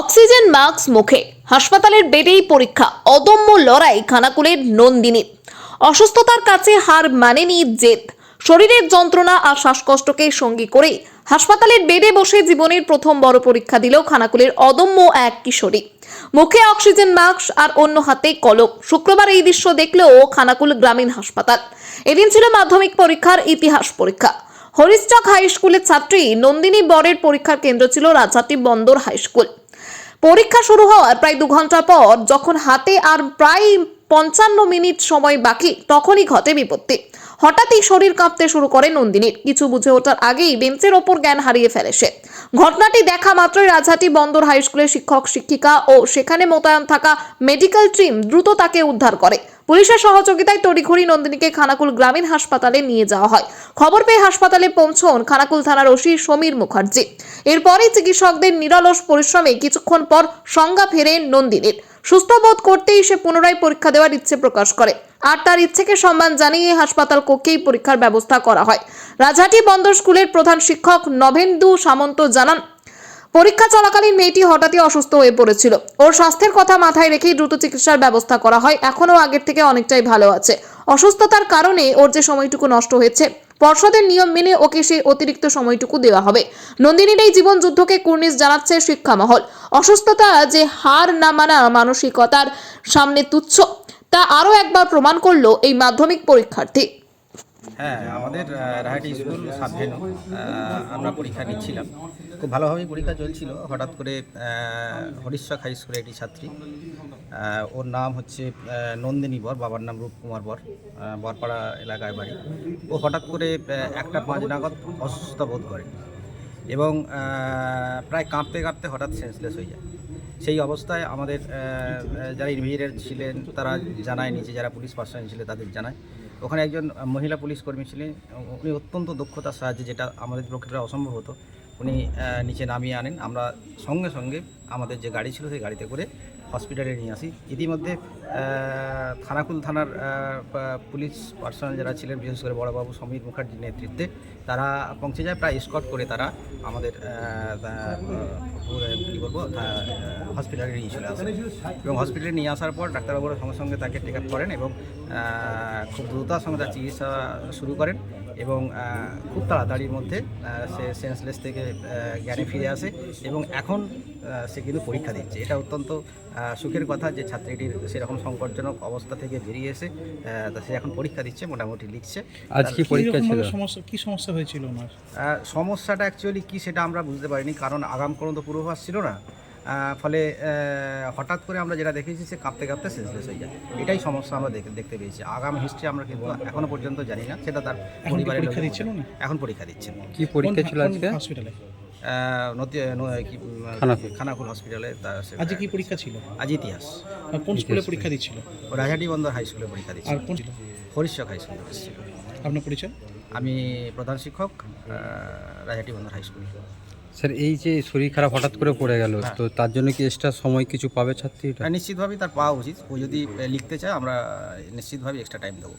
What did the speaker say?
Oxygen mask মুখে। হাসপাতালের বেডেই পরীক্ষা, অদম্য লড়াই খানাকুলের নন্দিনী। অসুস্থতার কাছে হার মানেনি জেদ। শরীরের যন্ত্রণা আর শ্বাসকষ্টকে সঙ্গী করে হাসপাতালের বেডে বসে জীবনের প্রথম বড় পরীক্ষা দিল খানাকুলের অদম্য এক কিশোরী। মুখে অক্সিজেন মাস্ক আর অন্য হাতে কলম। শুক্রবার এই দৃশ্য দেখলেও খানাকুল গ্রামীণ হাসপাতাল। এদিন ছিল মাধ্যমিক পরীক্ষার ইতিহাস পরীক্ষা। হরিশ্চক হাই স্কুলের ছাত্রী নন্দিনী বরের পরীক্ষার কেন্দ্র ছিল রাজাটি বন্দর হাই স্কুল। পরীক্ষা শুরু হওয়ার প্রায় দু ঘণ্টা পর যখন হাতে আর প্রায় পঞ্চান্ন মিনিট সময় বাকি, তখনই ঘটে বিপত্তি। হঠাৎই শরীর কাঁপতে শুরু করে নন্দিনীর। কিছু বুঝে ওঠার আগেই বেঞ্চের ওপর জ্ঞান হারিয়ে ফেলে সে। ঘটনাটি দেখা মাত্রই রাজহাটি বন্দর হাই স্কুলের শিক্ষক, শিক্ষিকা ও সেখানে মোতায়েন থাকা মেডিকেল টিম দ্রুত তাকে উদ্ধার করে। পুলিশের সহযোগিতায় তড়িঘড়ি নন্দিনীকে খানাকুল গ্রামীণ হাসপাতালে নিয়ে যাওয়া হয়। খবর পেয়ে হাসপাতালে পৌঁছন খানাকুল থানার ওসি সমীর মুখার্জি। এরপরই চিকিৎসকদের নিরলস পরিশ্রমে কিছুক্ষণ পর সংজ্ঞা ফেরে নন্দিনীর। সুস্থ বোধ করতেই সে পুনরায় পরীক্ষা দেওয়ার ইচ্ছে প্রকাশ করে। আর তার ইচ্ছেকে সম্মান জানিয়ে হাসপাতাল কক্ষেই পরীক্ষার ব্যবস্থা করা হয়। রাজহাটি বন্দর স্কুলের প্রধান শিক্ষক নভেন্দু সামন্ত জানান পরীক্ষা চলাকালীন মেয়েটি হঠাৎই অসুস্থ হয়ে পড়েছিল। ওর স্বাস্থ্যের কথা মাথায় রেখেই দ্রুত চিকিৎসার ব্যবস্থা করা হয়। এখনও আগের থেকে অনেকটাই ভালো আছে। অসুস্থতার কারণে ওর যে সময়টুকু নষ্ট হয়েছে, পর্ষদের নিয়ম মেনে ওকে সেই অতিরিক্ত সময়টুকু দেওয়া হবে। নন্দিনীর এই জীবন যুদ্ধকে কুর্নিশ জানাচ্ছে শিক্ষা মহল অসুস্থতা যে হার না মানা মানসিকতার সামনে তুচ্ছ, তা আরও একবার প্রমাণ করল এই মাধ্যমিক পরীক্ষার্থী। হ্যাঁ আমাদের রাহাটি স্কুল সাবভেনু আমরা পরীক্ষা নিচ্ছিলাম খুব ভালোভাবেই পরীক্ষা চলছিল। হঠাৎ করে আহ, হরিশ্বর হাই স্কুলের একটি ছাত্রী ওর নাম হচ্ছে নন্দিনী বর বাবার নাম রূপকুমার বর বরপাড়া এলাকায় বাড়ি। ও হঠাৎ করে একটা পাঁচ নাগাদ অসুস্থ বোধ করে এবং প্রায় কাঁপতে কাঁপতে হঠাৎ সেন্সলেস হয়ে যায়। সেই অবস্থায় আমাদের যারা ইনভিজিলেটর ছিলেন, তারা জানায় নিচে যারা পুলিশ পার্সন ছিলেন তাদের জানায়। ওখানে একজন মহিলা পুলিশ কর্মী ছিলেন, উনি অত্যন্ত দক্ষতার সাহায্যে যেটা আমাদের পক্ষে প্রায় অসম্ভব হতো, উনি নিচে নামিয়ে আনেন। আমরা সঙ্গে সঙ্গে আমাদের যে গাড়ি ছিল সেই গাড়িতে করে হসপিটালে নিয়ে আসি। ইতিমধ্যে থানাকুল থানার পুলিশ পার্সোনাল যারা ছিলেন, বিশেষ করে বড়বাবু সমীর মুখার্জির নেতৃত্বে, তারা পৌঁছে যায়, প্রায় স্কট করে তারা আমাদের কী বলব হসপিটালে নিয়ে চলে আসে এবং হসপিটালে নিয়ে আসার পর ডাক্তারবাবুরা সঙ্গে সঙ্গে তাকে টেক আপ করেন এবং খুব দ্রুততার সঙ্গে তার চিকিৎসা শুরু করেন এবং খুব তাড়াতাড়ির মধ্যে সে সেন্সলেস থেকে জ্ঞানে ফিরে আসে এবং এখন সে কিন্তু পরীক্ষা দিচ্ছে। এটা অত্যন্ত সুখের কথা যে ছাত্রীটির সেরকম সংকটজনক অবস্থা থেকে বেরিয়ে এসে সে এখন পরীক্ষা দিচ্ছে মোটামুটি লিখছে। আজ কি পরীক্ষা ছিল? সমস্যা কি সমস্যা হয়েছিল ওনার? সমস্যাটা অ্যাকচুয়ালি কি সেটা আমরা বুঝতে পারিনি কারণ আগাম কোনো তো পূর্বাভাস ছিল না। ফলে হঠাৎ করে আমরা যেটা দেখেছি সে কাঁপতে কাঁপতে সেন্সলেস হয়ে যায়। এটাই সমস্যা আমরা দেখে- দেখতে পেয়েছি। আগাম হিস্ট্রি আমরা কিন্তু এখনও পর্যন্ত জানি না। সেটা তার পরিবারের পরীক্ষা দিচ্ছেন? এখন পরীক্ষা দিচ্ছেন। কি পরীক্ষা ছিল আজকে? হসপিটালে খানাকুল। হসপিটালে আজকে কি পরীক্ষা ছিল? আজ ইতিহাস। কোন স্কুলে পরীক্ষা দিচ্ছিল? রাজাটি বন্দর হাই স্কুলে পরীক্ষা দিচ্ছে আর কোন ছিল? হাই স্কুলে আপনার পরিচয়? আমি প্রধান শিক্ষক রাজাটি বন্দর হাই স্কুল। স্যার এই যে শরীর খারাপ হঠাৎ করে পড়ে গেল তো তার জন্য কি এক্সট্রা সময় কিছু পাবে ছাত্রীটা নিশ্চিতভাবেই তার পাওয়া উচিত। ও যদি লিখতে চায় আমরা নিশ্চিতভাবেই এক্সট্রা টাইম দেবো।